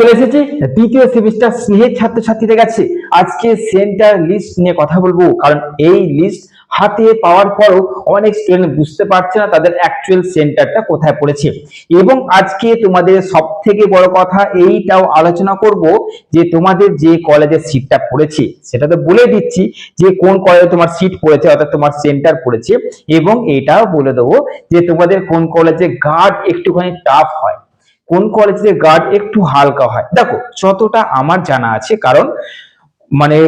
চলে এসেছি। দ্বিতীয় সেমিস্টার স্নেহের ছাত্রছাত্রীদের কাছে আজকে সেন্টার লিস্ট নিয়ে কথা বলব। কারণ এই লিস্ট হাতে পাওয়ার পরও অনেক স্টুডেন্ট বুঝতে পারছে না তাদের অ্যাকচুয়াল সেন্টারটা কোথায় পড়েছে। এবং আজকে তোমাদের সব থেকে বড় কথা এইটাও আলোচনা করব যে তোমাদের যে কলেজের সিটটা পড়েছে, সেটা তো বলে দিচ্ছি যে কোন কলেজে তোমার সিট পড়েছে অর্থাৎ তোমার সেন্টার পড়েছে। এবং এটাও বলে দেবো যে তোমাদের কোন কলেজে গার্ড একটুখানি টাফ হয়। কোন কলেজে গার্ড একটু হালকা হয়। দেখো, যতটা আমার জানা আছে, কারণ মানে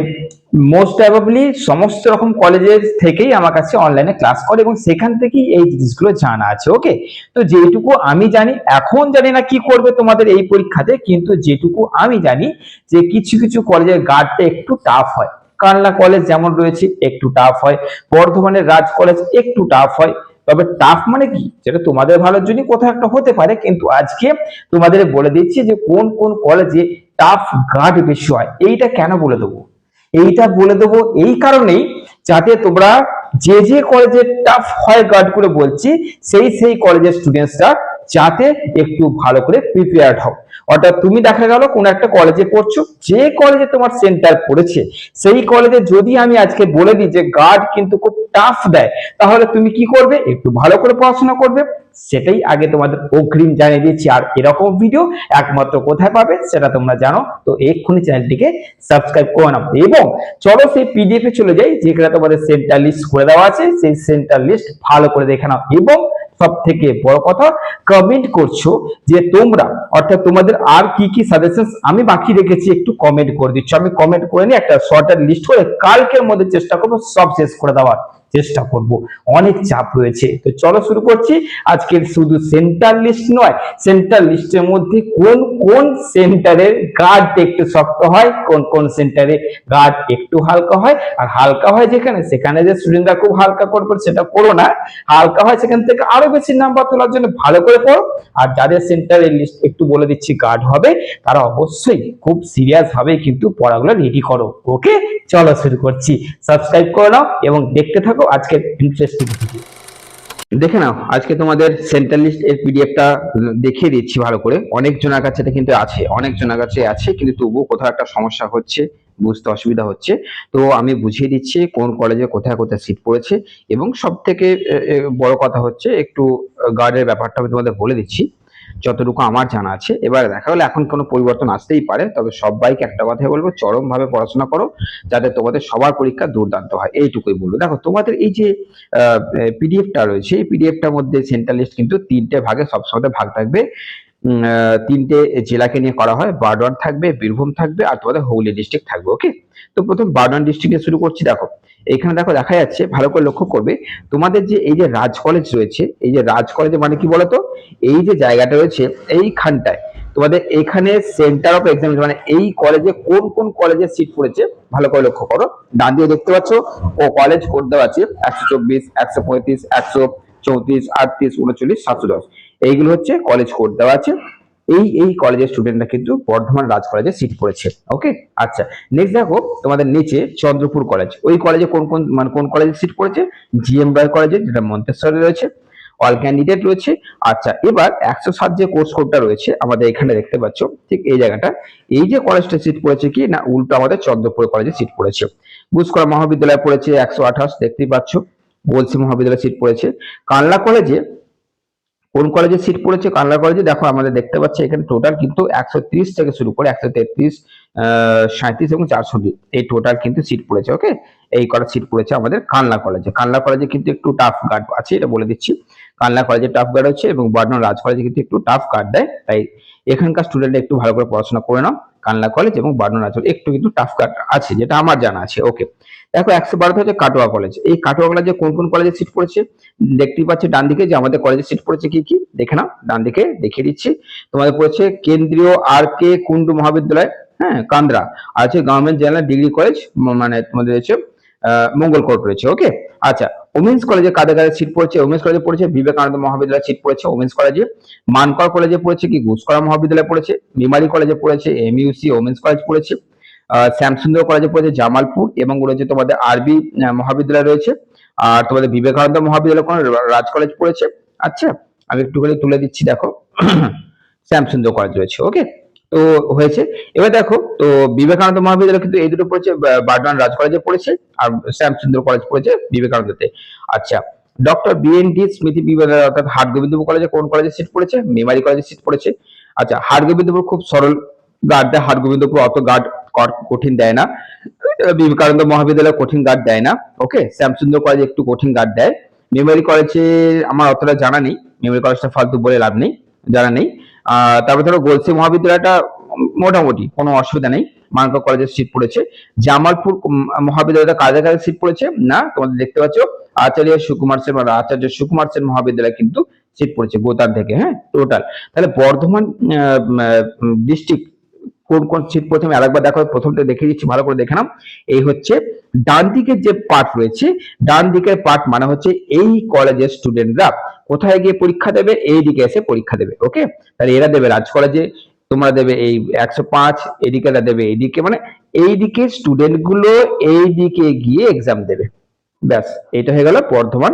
মোস্ট প্রবাবলি সমস্ত রকম কলেজের থেকেই আমার কাছে অনলাইনে ক্লাস করে এবং সেখান থেকেই এই জিনিসগুলো জানা আছে ওকে তো যেটুকু আমি জানি, এখন জানি না কি করবে তোমাদের এই পরীক্ষাতে, কিন্তু যেটুকু আমি জানি যে কিছু কিছু কলেজের গার্ডটা একটু টাফ হয়। কানলা কলেজ যেমন রয়েছে, একটু টাফ হয়। বর্ধমানের রাজ কলেজ একটু টাফ হয়। তবে টাফ মানে কি? যেটা তোমাদের ভালোর জন্য কোথাও একটা হতে পারে, কিন্তু আজকে তোমাদের বলে দিচ্ছি যে কোন কোন কলেজে টাফ গার্ড বেশি হয়। এইটা কেন বলে দেবো? এইটা বলে দেবো এই কারণেই যাতে তোমরা যে যে কলেজে টাফ হয় গার্ড করে বলছি, সেই সেই কলেজের স্টুডেন্টসরা যাতে একটু ভালো করে প্রিপেয়ার্ড হও। অর্থাৎ তুমি দেখা গেল কোন একটা কলেজে পড়ছো, যে কলেজে তোমার সেন্টার পড়েছে, সেই কলেজে যদি আমি আজকে বলে দিই যে গার্ড কিন্তু খুব টাফ দেয়, তাহলে তুমি কি করবে? একটু ভালো করে পড়াশোনা করবে। সেটাই আগে তোমাদের অগ্রিম জানিয়ে দিচ্ছি। আর এরকম ভিডিও একমাত্র কোথায় পাবে সেটা তোমরা জানো। তো এক্ষুনি চ্যানেলটিকে সাবস্ক্রাইব করে নাও। এবং চলো সেই পিডিএফ এ চলে যাই, যেখানে তোমাদের সেন্টার লিস্ট করে দেওয়া আছে। সেই সেন্টার লিস্ট ভালো করে দেখে নাও। এবং সব থেকে বড় কথা কমেন্ট করছ যে তোমরা, অর্থাৎ তোমাদের আর কি কি সাজেশন আমি বাকি রেখেছি, একটু কমেন্ট করে দিচ্ছ। আমি কমেন্ট করে নিয়ে একটা শর্টের লিস্ট করে কালকের মধ্যে চেষ্টা করব সব শেষ করে দেওয়ার। চেষ্টা করব। অনেক চাপ রয়েছে। তো চলো শুরু করছি। আজকের শুধু সেন্টার লিস্ট নয় সেন্টার লিস্টের মধ্যে কোন কোন সেন্টারের গার্ড একটু শক্ত হয়, কোন কোন সেন্টারে গার্ড একটু হালকা হয়, আর হালকা হয় যেখানে, সেখানে যে স্টুডেন্টরা খুব হালকা করবে সেটা করো না। হালকা হয় সেখান থেকে আরও বেশি নাম্বার তোলার জন্য ভালো করে পড়ো। আর যাদের সেন্টারের লিস্ট একটু বলে দিচ্ছি গার্ড হবে, তারা অবশ্যই খুব সিরিয়াস ভাবে কিন্তু পড়াগুলো রেডি করো। ওকে চলো শুরু করছি। সাবস্ক্রাইব করে নাও এবং দেখতে থাকো। আজকের ইন্টারেস্টিং ভিডিও দেখে নাও, আজকে তোমাদের সেন্ট্রাল লিস্ট এর পিডিএফটা দেখিয়ে দিচ্ছি ভালো করে। অনেক জনের কাছে এটা কিন্তু আছে অনেক জনের কাছে আছে, কিন্তু তবুও কোথাও একটা সমস্যা হচ্ছে, বুঝতে অসুবিধা হচ্ছে। তো আমি বুঝিয়ে দিচ্ছি কোন কলেজে কোথায় কোথায় সিট পড়েছে, এবং সব থেকে বড় কথা হচ্ছে, একটু গার্ডের ব্যাপারটা আমি তোমাদের বলে দিচ্ছি। যতটুকু আমার জানা আছে, এবার দেখা গেলো এখন কোনো পরিবর্তন আসতেই পারে, তবে সবাইকে একটা কথাই বলব চরম ভাবে পড়াশোনা করো, যাতে তোমাদের সবার পরীক্ষা দুর্দান্ত হয়, এইটুকুই বলব। দেখো, তোমাদের এই যে পিডিএফটা রয়েছে, এই পিডিএফটার মধ্যে সেন্ট্রাল লিস্ট কিন্তু তিনটে ভাগে সবসময় ভাগ থাকবে। তিনটে জেলাকে নিয়ে করা হয় বারডন থাকবে, বীরভূম থাকবে, আর তোমাদের হুগলি ডিস্ট্রিক্ট থাকবে ওকে তো প্রথম বারডন ডিস্ট্রিক্টে শুরু করছি, দেখো। এখানে দেখো, দেখা যাচ্ছে, ভালো করে লক্ষ্য করবে, তোমাদের যে এই যে রাজ কলেজ রয়েছে, এই যে রাজ কলেজে মানে কি বলতো? এই যে জায়গাটা রয়েছে, এইখানটায়। তোমাদের এখানে সেন্টার অফ এক্সামিনেশন মানে এই কলেজে কোন কোন কলেজে সিট পড়েছে, ভালো করে লক্ষ্য করো। ডান দিয়ে দেখতে পাচ্ছ, ও কলেজ কোড দেওয়া আছে, একশো চব্বিশ, একশো পঁয়ত্রিশ, একশো চৌত্রিশ, আটত্রিশ, উনচল্লিশ, সাতশো দশ। এইগুলো হচ্ছে কলেজ কোড দেওয়া আছে। এই এই কলেজের স্টুডেন্টরা কিন্তু বর্ধমান রাজ কলেজে সিট পড়েছে ওকে আচ্ছা নেক্সট দেখো তোমাদের নিচে চন্দ্রপুর কলেজ ওই কলেজে কোন কোন মানে কোন কলেজে সিট পড়েছে? জিএম রায় কলেজে যেটা মন্তেশ্বরে রয়েছে অল ক্যান্ডিডেট রয়েছে। আচ্ছা এবার একশো সাত যে কোর্স কোডটা রয়েছে, আমাদের এখানে দেখতে পাচ্ছ, ঠিক এই জায়গাটা, এই যে কলেজটা সিট পড়েছে কি? না, উল্টো আমাদের চন্দ্রপুর কলেজে সিট পড়েছে। বুসকরা মহাবিদ্যালয় পড়েছে একশো আঠাশ, দেখতেই পাচ্ছ বলসি মহাবিদ্যালয় সিট পড়েছে। কানলা কলেজে কোন কলেজে সিট পড়েছে কানলা কলেজে দেখো, আমাদের দেখতে পাচ্ছি এখানে টোটাল কিন্তু একশো ত্রিশ থেকে শুরু করে একশো তেত্রিশ সাঁত্রিশ এবং চারশো এই টোটাল কিন্তু সিট পড়েছে ওকে এই কটা সিট পড়েছে আমাদের কানলা কলেজে কানলা কলেজে কিন্তু একটু টাফ গার্ড আছে, এটা বলে দিচ্ছি। কানলা কলেজে টাফ গার্ড হচ্ছে এবং বর্ধমান রাজ কলেজে কিন্তু একটু টাফ গার্ড দেয়। তাই এখানকার স্টুডেন্ট একটু ভালো করে পড়াশোনা করে নাও। কানলা কলেজ এবং বর্ধমান আচল একটু কিন্তু টাফ কাট আছে, যেটা আমার জানা আছে। ওকে দেখো, একশো বারোতে হচ্ছে কাটোয়া কলেজ এই কাটোয়া কলেজে কোন কোন কলেজে সিট পড়েছে? দেখতেই পাচ্ছি ডান দিকে যে আমাদের কলেজে সিট পড়েছে কি কি? দেখে না ডান দিকে দেখিয়ে দিচ্ছি। তোমাদের পড়েছে কেন্দ্রীয় আর কে কুন্ডু মহাবিদ্যালয় হ্যাঁ কান্দ্রা। আর হচ্ছে গভর্নমেন্ট জেনারেল ডিগ্রি কলেজ মানে তোমাদের হচ্ছে আহ, মঙ্গলকোট রয়েছে ওকে আচ্ছা ওমেন্স কলেজে কাদের কাদের সিট পড়েছে? ওমেন্স কলেজে পড়েছে বিবেকানন্দ মহাবিদ্যালয়ে সিট পড়েছে ওমেন্স কলেজে মানকর কলেজে পড়েছে কি? ঘুষকরা মহাবিদ্যালয়ে পড়েছে বিমারি কলেজে পড়েছে এমইউসি ওমেন্স কলেজ পড়েছে শ্যামসুন্দর কলেজে পড়েছে জামালপুর এবং রয়েছে তোমাদের আরবি মহাবিদ্যালয় রয়েছে আর তোমাদের বিবেকানন্দ মহাবিদ্যালয় কোন? রাজ কলেজ পড়েছে আচ্ছা আমি একটুখানি তুলে দিচ্ছি দেখো শ্যামসুন্দর কলেজ রয়েছে ওকে তো হয়েছে। এবার দেখো, তো বিবেকানন্দ মহাবিদ্যালয় কিন্তু এই দুটো পড়েছে, বা- বার্ডমান রাজ কলেজে পড়েছে, আর শ্যামসুন্দর কলেজ পড়েছে বিবেকানন্দতে। আচ্ছা ডক্টর বিএনডি স্মৃতি বিবেকানন্দ, অর্থাৎ হাট গোবিন্দপুর কলেজে কোন কলেজে সিট পড়েছে? মেমারি কলেজে সিট পড়েছে। আচ্ছা হাট গোবিন্দপুর খুব সরল গার্ড দেয় হাট গোবিন্দপুর অত গার্ড কঠিন দেয় না। বিবেকানন্দ মহাবিদ্যালয় কঠিন গার্ড দেয় না ওকে শ্যামসুন্দর কলেজে একটু কঠিন গার্ড দেয়। মেমারি কলেজে আমার অতটা জানা নেই, মেমারি কলেজটা ফালতু বলে লাভ নেই, জানা নেই। তারপরে ধরো গোলসি মহাবিদ্যালয়টা মোটামুটি, কোনো অসুবিধা নেই। মানকা কলেজের সিট পড়েছে। জামালপুর মহাবিদ্যালয়টা কাদের কাদের সিট পড়েছে? না, তোমাদের দেখতে পাচ্ছ, আচার্য সুকুমার সেন আচার্য সুকুমার সেন মহাবিদ্যালয় কিন্তু সিট পড়েছে গোতার থেকে হ্যাঁ টোটাল তাহলে বর্ধমান ডিস্ট্রিক্ট কোন কোন সিট আমি আরেকবার দেখো, প্রথমটা দেখে দিচ্ছি, ভালো করে দেখে নাও। এই হচ্ছে ডান দিকের যে পার্ট রয়েছে, ডান দিকের পার্ট মানে হচ্ছে এই কলেজের স্টুডেন্টরা কোথায় গিয়ে পরীক্ষা দেবে? এই দিকে এসে পরীক্ষা দেবে ওকে তাহলে এরা দেবে রাজ কলেজে তোমরা দেবে এই একশো পাঁচ এদিকে দেবে এইদিকে মানে এইদিকে স্টুডেন্টগুলো এই দিকে গিয়ে এক্সাম দেবে। ব্যাস, এটা হয়ে গেল বর্ধমান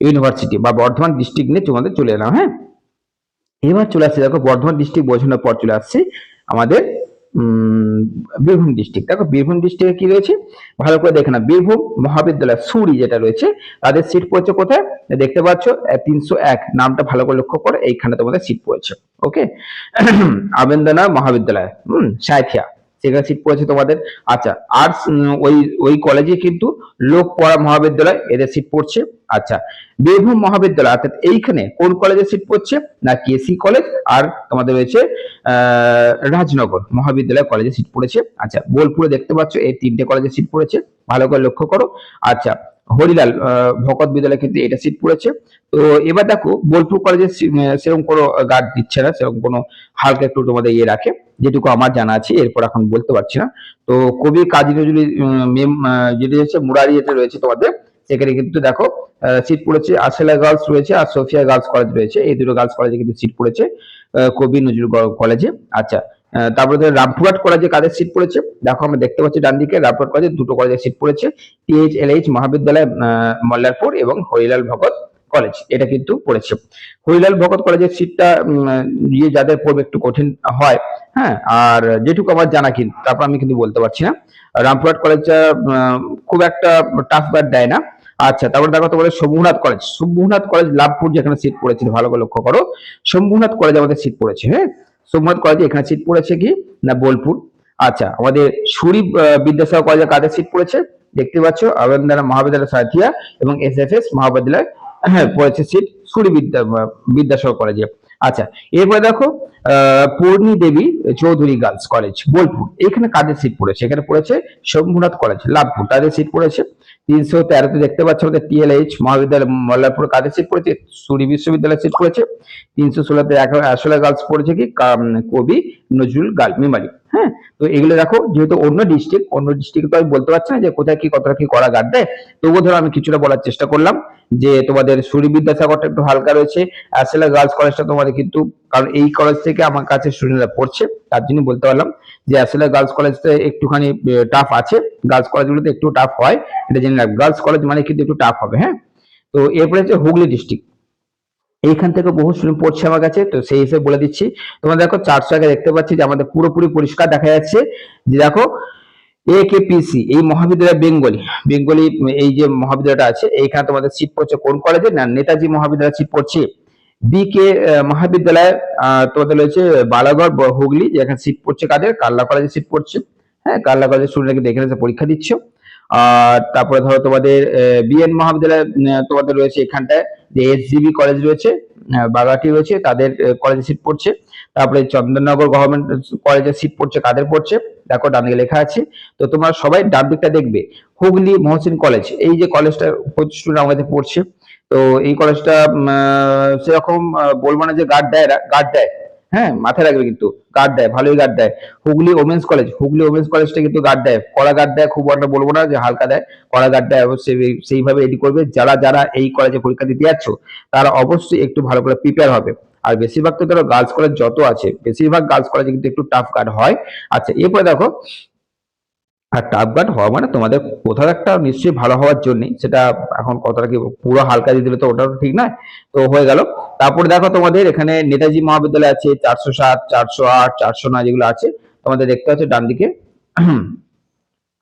ইউনিভার্সিটি বা বর্ধমান ডিস্ট্রিক্ট নিয়ে তোমাদের চলে এলাম হ্যাঁ? এবার চলে আসছে, দেখো বর্ধমান ডিস্ট্রিক্ট বোঝানোর পর চলে আসছে। আমাদের বীরভূম ডিস্ট্রিক্ট দেখো, বীরভূম ডিস্ট্রিক্টে কি রয়েছে? ভালো করে দেখে না বীরভূম মহাবিদ্যালয়, সুরি যেটা রয়েছে, তাদের সিট পড়েছে কোথায়? দেখতে পাচ্ছ তিনশো এক। নামটা ভালো করে লক্ষ্য করে, এইখানে তোমাদের সিট পড়েছে। ওকে আবেন্দনা মহাবিদ্যালয়। হম সাঁথিয়া সেখানে সিট পড়েছে তোমাদের। আচ্ছা আর্টস ওই ওই কলেজে কিন্তু লোক পড়া মহাবিদ্যালয় এদের সিট পড়ছে। আচ্ছা বীরভূম মহাবিদ্যালয়, অর্থাৎ এইখানে কোন কলেজে সিট পড়ছে? না কেসি কলেজ আর তোমাদের রয়েছে রাজনগর মহাবিদ্যালয় কলেজে সিট পড়েছে। আচ্ছা বোলপুরে দেখতে পাচ্ছ, এই তিনটে কলেজে সিট পড়েছে। ভালো করে লক্ষ্য করো। আচ্ছা হরিলাল ভকত বিদ্যালয় কিন্তু এটা সিট পড়েছে। তো এবার দেখো, বোলপুর কলেজে সেরকম কোনো গার্ড দিচ্ছে না, সেরকম কোনো হালকা একটু তোমাদের ইয়ে রাখে, যেটুকু আমার জানা আছে, এরপর এখন বলতে পারছি না। তো কবি কাজী নজরুল মেম যেটি হচ্ছে মুরারিয়াতে রয়েছে তোমাদের, সেখানে কিন্তু দেখো সিট পড়েছে আসেলা গার্লস রয়েছে আর সোফিয়া গার্লস কলেজ রয়েছে। এই দুটো গার্লস কলেজে কিন্তু সিট পড়েছে কবি নজরুল কলেজে আচ্ছা তারপরে ধরো রামপুরহাট কলেজে কাদের সিট পড়েছে? দেখো আমরা দেখতে পাচ্ছি ডান দিকে রামপুরহাট কলেজে দুটো কলেজে সিট পড়েছে টিএইচ এলএইচ মহাবিদ্যালয় মল্লারপুর এবং হরিলাল ভগত কলেজ এটা কিন্তু পড়েছে। হরিলাল ভগত কলেজের সিটটা ইয়ে যাদের পড়বে একটু কঠিন হয় হ্যাঁ আর যেটুকু আমার জানা কিন্তু, তারপর আমি কিন্তু বলতে পারছি না। রামপুরহাট কলেজটা খুব একটা টাফ বার দেয় না। আচ্ছা তারপর দেখো তোমাদের শম্ভুনাথ কলেজ শম্ভুনাথ কলেজ লাভপুর যেখানে সিট পড়েছে ভালো করে লক্ষ্য করো, শম্ভুনাথ কলেজ আমাদের সিট পড়েছে হ্যাঁ? শম্ভুনাথ কলেজে এখানে সিট পড়েছে কি? না, বোলপুর। আচ্ছা আমাদের সুরি বিদ্যাসাগর কলেজে কাদের সিট পড়েছে। দেখতে পাচ্ছ আবেদনা মহাবিদ্যালয় সাথিয়া এবং এস এফ এস মহাবিদ্যালয় হ্যাঁ পড়েছে সিট সুরি বিদ্যা বিদ্যাসাগর কলেজে আচ্ছা এরপরে দেখো পূর্ণি দেবী চৌধুরী গার্লস কলেজ, বোলপুর। এখানে কাদের সিট পড়েছে? এখানে পড়েছে শম্ভুনাথ কলেজ, লাভপুর। তাদের সিট পড়েছে? তিনশো তেরোতে দেখতে পাচ্ছ আমাদের টিএলএইচ মহাবিদ্যালয়, মল্লারপুর। কাদের সিট পড়েছে? সুরি বিশ্ববিদ্যালয় সিট পড়েছে। তিনশো ষোলোতে আসলে গার্লস পড়েছে কি? কবি নজরুল গার্ল মেমারি। হ্যাঁ? তো এগুলো দেখো, যেহেতু অন্য ডিস্ট্রিক্ট অন্য ডিস্ট্রিক্ট তো আমি বলতে পারছি না যে কোথায় কি, কতটা কি করা গার্ড দেয়। তবুও ধরো আমি কিছুটা বলার চেষ্টা করলাম যে তোমাদের সুরি বিদ্যাসাগরটা একটু হালকা রয়েছে। আসলে গার্লস কলেজটা তোমাদের কিন্তু কারণ এই কলেজ থেকে আমার কাছে স্টুডেন্টরা পড়ছে, তার জন্য বলতে পারলাম যে আসলে গার্লস কলেজটা একটুখানি টাফ আছে। গার্লস কলেজগুলোতে একটু টাফ হয়, এটা জেনে রাখ। গার্লস কলেজ মানে কিন্তু একটু টাফ হবে হ্যাঁ? তো এরপরে হচ্ছে হুগলি ডিস্ট্রিক্ট এইখান থেকে বহু স্টুডেন্ট পড়ছে আমার কাছে, তো সেই হিসেবে বলে দিচ্ছি। তোমরা দেখো চারশো আগে দেখতে পাচ্ছি যে আমাদের পুরোপুরি পরিষ্কার দেখা যাচ্ছে যে দেখো একেপিসি এই মহাবিদ্যালয় বেঙ্গলি। বেঙ্গলি, এই যে মহাবিদ্যালয়টা আছে, এইখানে তোমাদের সিট পড়ছে কোন কলেজে না, নেতাজি মহাবিদ্যালয় সিট পড়ছে। বিকে মহাবিদ্যালয় আহ, তোমাদের রয়েছে বালাগড় হুগলি যেখানে সিট পড়ছে কাদের? কাল্লা কলেজে সিট পড়ছে। হ্যাঁ কাল্লা কলেজের স্টুডেন্ট দেখে এখানে পরীক্ষা দিচ্ছ। আর তারপরে ধরো তোমাদের বিএন মহাবিদ্যালয় তোমাদের রয়েছে এখানটায় যে এসজিবি কলেজ রয়েছে বাগাটি রয়েছে তাদের কলেজে সিট পড়ছে। তারপরে চন্দননগর গভর্নমেন্ট কলেজে সিট পড়ছে, কাদের পড়ছে? দেখো, ডান দিকে লেখা আছে। তো তোমরা সবাই ডান দিকটা দেখবে। হুগলি মহসিন কলেজ এই যে কলেজটা স্টুডেন্ট আমাদের পড়ছে। তো এই কলেজটা সেরকম বলব না যে গার্ড দেয় গার্ড দেয়। হ্যাঁ মাথায় রাখবে কিন্তু গার্ড দেয়, ভালোই গার্ড দেয়। Hooghly women's college Hooghly women's কলেজটা কিন্তু গার্ড দেয়। কড়া গার্ড দেয়, খুব একটা বলব না যে হালকা দেয়, কড়া গার্ড দেয়, অবশ্যই সেইভাবে রেডি করবে। যারা যারা এই কলেজে পরীক্ষা দিতে যাচ্ছ, তারা অবশ্যই একটু ভালো করে প্রিপেয়ার হবে। আর বেশিরভাগ তো ধরো গার্লস কলেজ যত আছে, বেশিরভাগ গার্লস কলেজে কিন্তু একটু টাফ গার্ড হয়। আচ্ছা এরপরে দেখো, আর টাফ গার্ড হওয়া মানে তোমাদের কোথাও একটা নিশ্চয়ই ভালো হওয়ার জন্য, সেটা এখন কতটা কি পুরো হালকা দিয়ে দিলে তো ওটাও ঠিক নয়, তো হয়ে গেল। তারপরে দেখো তোমাদের এখানে নেতাজি মহাবিদ্যালয় আছে, চারশো সাত, চারশো আট, চারশো নয় যেগুলো আছে, তোমাদের দেখতে পাচ্ছ ডান দিকে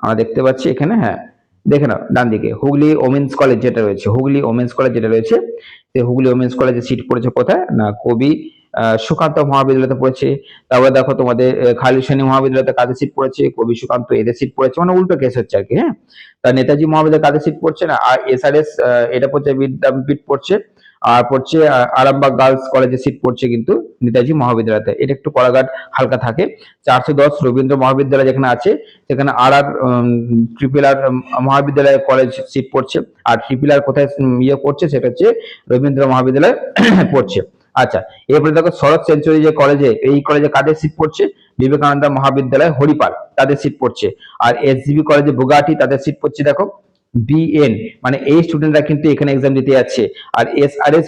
আমরা দেখতে পাচ্ছি এখানে হ্যাঁ দেখে নাও ডান দিকে হুগলি ওমেন্স কলেজ যেটা রয়েছে হুগলি ওমেন্স কলেজ যেটা রয়েছে সেই হুগলি ওমেন্স কলেজে সিট পড়েছে কোথায়? না কবি সুকান্ত মহাবিদ্যালয়তে পড়েছে তারপরে দেখো তোমাদের আহ, খালিদ সানি মহাবিদ্যালয়তে কাদের সিট পড়েছে কবি সুকান্ত এদের সিট পড়েছে মানে উল্টো কেস হচ্ছে আর কি হ্যাঁ? তা নেতাজি মহাবিদ্যালয় কাদের সিট পড়ছে না? আর এসআরএস এটা পড়ছে বিদ্যাপীঠ পড়ছে আর পড়ছে আরামবাগ গার্লস কলেজে সিট পড়ছে কিন্তু নেতাজি মহাবিদ্যালয়তে। এটা একটু কড়াঘাট হালকা থাকে। চারশো দশ রবীন্দ্র মহাবিদ্যালয় যেখানে আছে, সেখানে আর আর ট্রিপল আর মহাবিদ্যালয় কলেজ সিট পড়ছে। আর ট্রিপল আর কোথায় ইয়ে করছে সেটা হচ্ছে রবীন্দ্র মহাবিদ্যালয় পড়ছে। আচ্ছা এরপরে দেখো শরৎ সেঞ্চুরি যে কলেজে এই কলেজে কাদের সিট পড়ছে? বিবেকানন্দ মহাবিদ্যালয় হরিপাল, তাদের সিট পড়ছে। আর এসজিবি কলেজে বুগাটি তাদের সিট পড়ছে দেখো। বিএন মানে এই স্টুডেন্টরা কিন্তু এখানে এক্সাম দিতে যাচ্ছে। আর এস আর এসআরএস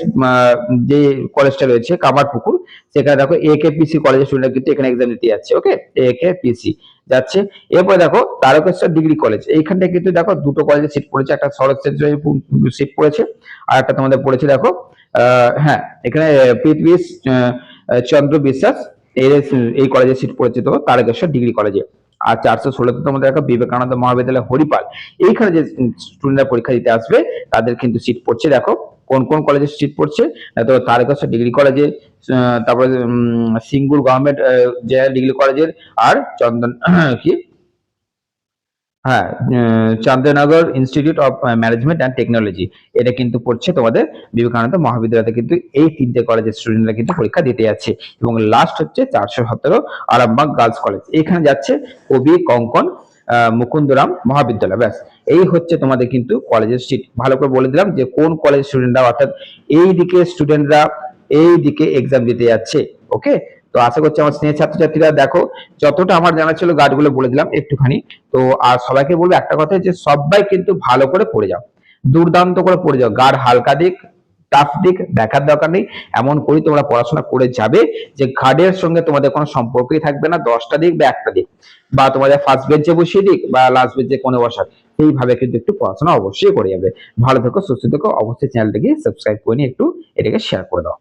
যে কলেজটা রয়েছে, কামারপুকুর, সেখানে দেখো একেপিসি কলেজের স্টুডেন্টরা কিন্তু এখানে এক্সাম দিতে যাচ্ছে ওকে একেপিসি যাচ্ছে। এরপরে দেখো তারকেশ্বর ডিগ্রি কলেজ এইখানটা কিন্তু দেখো দুটো কলেজে সিট পড়েছে, একটা সেঞ্চুরি সিট পড়েছে, আর একটা তোমাদের পড়েছে দেখো হ্যাঁ এখানে পৃথ্বী চন্দ্র বিশ্বাস এই কলেজে সিট পড়েছে তো তারকেশ্বর ডিগ্রি কলেজে আর চারশো ষোলোতে তোমাদের দেখো বিবেকানন্দ মহাবিদ্যালয় হরিপাল। এইখানে যে স্টুডেন্টরা পরীক্ষা দিতে আসবে, তাদের কিন্তু সিট পড়ছে, দেখো কোন কোন কলেজে সিট পড়ছে তো তারকেশ্বর ডিগ্রি কলেজে তারপরে সিঙ্গুর গভর্নমেন্ট জেনারেল ডিগ্রি কলেজের আর চন্দন, কি? হ্যাঁ Chandannagar institute of management and technology এটা কিন্তু পড়ছে তোমাদের বিবেকানন্দ মহাবিদ্যালয়তে কিন্তু এই তিনটে কলেজের স্টুডেন্টরা কিন্তু পরীক্ষা দিতে যাচ্ছে। এবং লাস্ট হচ্ছে চারশো সতেরো আরামবাগ গার্লস কলেজ এখানে যাচ্ছে কবি কঙ্কন মুকুন্দরাম মহাবিদ্যালয়, ব্যাস। এই হচ্ছে তোমাদের কিন্তু কলেজের সিট ভালো করে বলে দিলাম যে কোন কলেজ স্টুডেন্টরা অর্থাৎ এই দিকে স্টুডেন্টরা এই দিকে এক্সাম দিতে যাচ্ছে ওকে তো আশা করছি আমার স্নেহ ছাত্রছাত্রীরা দেখো, যতটা আমার জানা ছিল গার্ডগুলো বলে দিলাম একটুখানি। তো আর সবাইকে বলব একটা কথা যে সবাই কিন্তু ভালো করে পড়ে যাও। দুর্দান্ত করে পড়ে যাও। গার্ড হালকা দিক টাফ দিক, দেখার দরকার নেই। এমন করি তোমরা পড়াশোনা করে যাবে যে গার্ডের সঙ্গে তোমাদের কোনো সম্পর্কই থাকবে না, দশটা দিক বা একটা দিক। বা তোমাদের ফার্স্ট বেঞ্চে বসিয়ে দিক বা লাস্ট বেঞ্চে কোনো বসার এইভাবে কিন্তু একটু পড়াশোনা অবশ্যই করে যাবে। ভালো থেকো, সুস্থ থেকো। অবশ্যই চ্যানেলটাকে সাবস্ক্রাইব করে নিয়ে একটু এটাকে শেয়ার করে দাও।